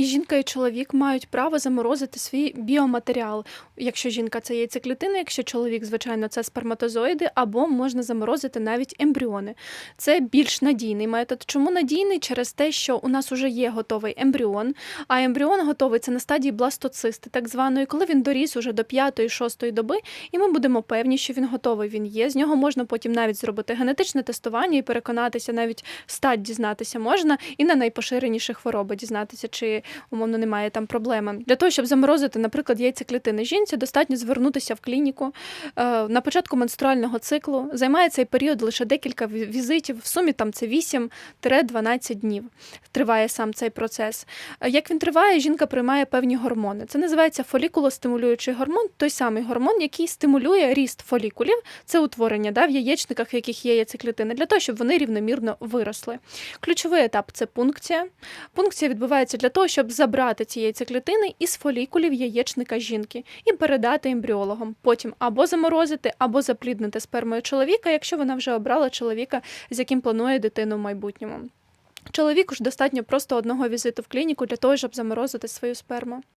І жінка і чоловік мають право заморозити свій біоматеріал. Якщо жінка це яйцеклітини, якщо чоловік, звичайно, це сперматозоїди, або можна заморозити навіть ембріони. Це більш надійний метод. Чому надійний? Через те, що у нас вже є готовий ембріон, а ембріон готовий це на стадії бластоцисти, так званої, коли він доріс уже до 5-6 доби, і ми будемо певні, що він готовий, він є. З нього можна потім навіть зробити генетичне тестування і переконатися, навіть стать дізнатися можна, і на найпоширеніші хвороби дізнатися, чи умовно немає там проблеми. Для того, щоб заморозити, наприклад, яйцеклітини жінці, достатньо звернутися в клініку е, на початку менструального циклу. Займає цей період лише декілька візитів. В сумі там це 8-12 днів. Триває сам цей процес. Е, Як він триває, жінка приймає певні гормони. Це називається фолікулостимулюючий гормон, той самий гормон, який стимулює ріст фолікулів, це утворення да, в яєчниках, в яких є яйцеклітини, для того, щоб вони рівномірно виросли. Ключовий етап це пункція. Пункція відбувається для того, щоб забрати ці яйцеклітини із фолікулів яєчника жінки і передати ембріологам. Потім або заморозити, або запліднити спермою чоловіка, якщо вона вже обрала чоловіка, з яким планує дитину в майбутньому. Чоловіку ж достатньо просто одного візиту в клініку для того, щоб заморозити свою сперму.